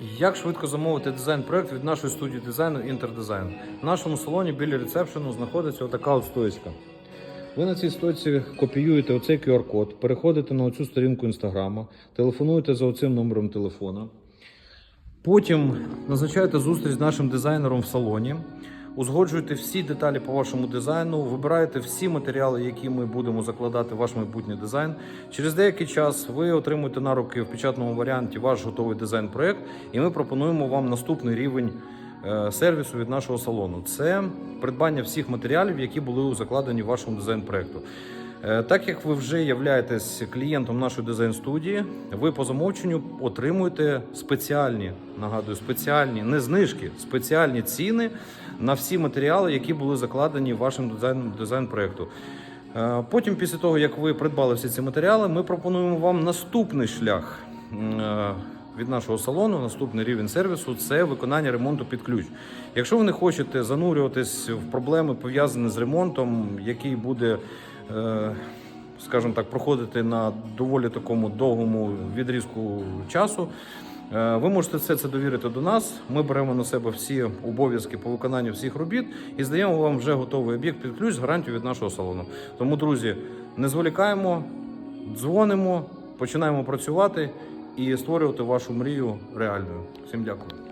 Як швидко замовити дизайн-проект від нашої студії дизайну Інтердизайн? В нашому салоні біля ресепшену знаходиться отака от стоїчка. Ви на цій стойці копіюєте оцей QR-код, переходите на оцю сторінку інстаграма, телефонуєте за оцим номером телефона. Потім назначаєте зустріч з нашим дизайнером в салоні, узгоджуєте всі деталі по вашому дизайну, вибирайте всі матеріали, які ми будемо закладати в ваш майбутній дизайн. Через деякий час ви отримуєте на руки в печатному варіанті ваш готовий дизайн-проект, і ми пропонуємо вам наступний рівень е, сервісу від нашого салону. Це придбання всіх матеріалів, які були закладені в вашому дизайн-проекту. Е, Так як ви вже являєтесь клієнтом нашої дизайн-студії, ви по замовченню отримуєте спеціальні, нагадую, спеціальні, не знижки, спеціальні ціни на всі матеріали, які були закладені вашим дизайн, дизайн-проекту. Е, Потім, після того, як ви придбали всі ці матеріали, ми пропонуємо вам наступний шлях е, від нашого салону, наступний рівень сервісу це виконання ремонту під ключ. Якщо ви не хочете занурюватись в проблеми пов'язані з ремонтом, який буде, е, скажімо так, проходити на доволі такому довгому відрізку часу. е, Ви можете все це довірити до нас. Ми беремо на себе всі обов'язки по виконанню всіх робіт і здаємо вам вже готовий об'єкт під ключ з гарантією від нашого салону. Тому, друзі, не зволікаємо, дзвонимо, починаємо працювати і створювати вашу мрію реальною. Всім дякую.